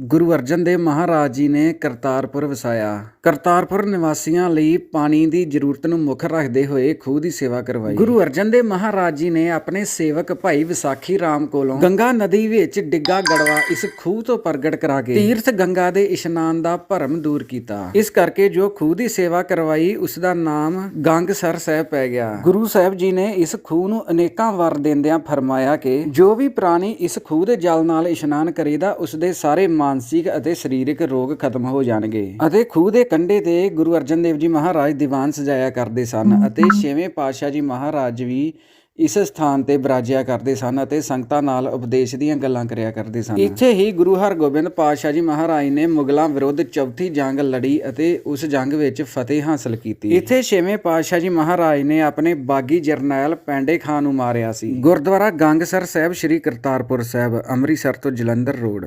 ਗੁਰੂ ਅਰਜਨ ਦੇਵ ਮਹਾਰਾਜ ਜੀ ਨੇ ਕਰਤਾਰਪੁਰ ਵਸਾਇਆ। ਕਰਤਾਰਪੁਰ ਨਿਵਾਸੀਆਂ ਲਈ ਪਾਣੀ ਦੀ ਜ਼ਰੂਰਤ ਨੂੰ ਮੁੱਖ ਰੱਖਦੇ ਹੋਏ ਖੂਹ ਦੀ ਸੇਵਾ ਕਰਵਾਈ। ਗੁਰੂ ਅਰਜਨ ਦੇਵ ਮਹਾਰਾਜ ਜੀ ਨੇ ਆਪਣੇ ਸੇਵਕ ਭਾਈ ਵਿਸਾਖੀ ਰਾਮ ਕੋਲੋਂ ਗੰਗਾ ਨਦੀ ਵਿੱਚ ਡਿੱਗਾ ਗੜਵਾ ਇਸ ਖੂਹ ਤੋਂ ਪ੍ਰਗਟ ਕਰਾ ਕੇ ਤੀਰਥ ਗੰਗਾ ਦੇ ਇਸ਼ਨਾਨ ਦਾ ਭਰਮ ਦੂਰ ਕੀਤਾ। ਇਸ ਕਰਕੇ ਜੋ ਖੂਹ ਦੀ ਸੇਵਾ ਕਰਵਾਈ, ਉਸ ਦਾ ਨਾਮ ਗੰਗਸਰ ਸਾਹਿਬ ਪੈ ਗਿਆ। ਗੁਰੂ ਸਾਹਿਬ ਜੀ ਨੇ ਇਸ ਖੂਹ ਨੂੰ ਅਨੇਕਾਂ ਵਾਰ ਦਿੰਦਿਆਂ ਫਰਮਾਇਆ ਕਿ ਜੋ ਵੀ ਪ੍ਰਾਣੀ ਇਸ ਖੂਹ ਦੇ ਜਲ ਨਾਲ ਇਸ਼ਨਾਨ ਕਰੇਗਾ ਉਸ ਦੇ ਸਾਰੇ ਮਾਨਸਿਕ ਅਤੇ ਸਰੀਰਕ ਰੋਗ ਖਤਮ ਹੋ ਜਾਣਗੇ ਅਤੇ ਖੂਹ ਦੇ ਕੰਢੇ ਤੇ ਗੁਰੂ ਅਰਜਨ ਦੇਵ ਜੀ ਮਹਾਰਾਜ ਦੀਵਾਨ ਸਜਾਇਆ ਕਰਦੇ ਸਨ ਅਤੇ ਛੇਵੇਂ ਪਾਤਸ਼ਾਹ ਜੀ ਮਹਾਰਾਜ ਵੀ ਇਸ ਸਥਾਨ ਤੇ ਬਿਰਾਜਿਆ ਕਰਦੇ ਸਨ ਅਤੇ ਸੰਗਤਾਂ ਨਾਲ ਉਪਦੇਸ਼ ਦੀਆਂ ਗੱਲਾਂ ਕਰਿਆ ਕਰਦੇ ਸਨ। ਇੱਥੇ ਹੀ ਗੁਰੂ ਹਰਗੋਬਿੰਦ ਪਾਤਸ਼ਾਹ ਜੀ ਮਹਾਰਾਜ ਨੇ ਮੁਗਲਾਂ ਵਿਰੁੱਧ ਚੌਥੀ ਜੰਗ ਲੜੀ ਅਤੇ ਉਸ ਜੰਗ ਵਿੱਚ ਫਤਿਹ ਹਾਸਲ ਕੀਤੀ। ਇੱਥੇ ਛੇਵੇਂ ਪਾਤਸ਼ਾਹ ਜੀ ਮਹਾਰਾਜ ਨੇ ਆਪਣੇ ਬਾਗੀ ਜਰਨੈਲ ਪੈਂਡੇ ਖਾਨ ਨੂੰ ਮਾਰਿਆ ਸੀ। ਗੁਰਦੁਆਰਾ ਗੰਗਸਰ ਸਾਹਿਬ ਸ੍ਰੀ ਕਰਤਾਰਪੁਰ ਸਾਹਿਬ ਅੰਮ੍ਰਿਤਸਰ ਤੋਂ ਜਲੰਧਰ ਰੋਡ।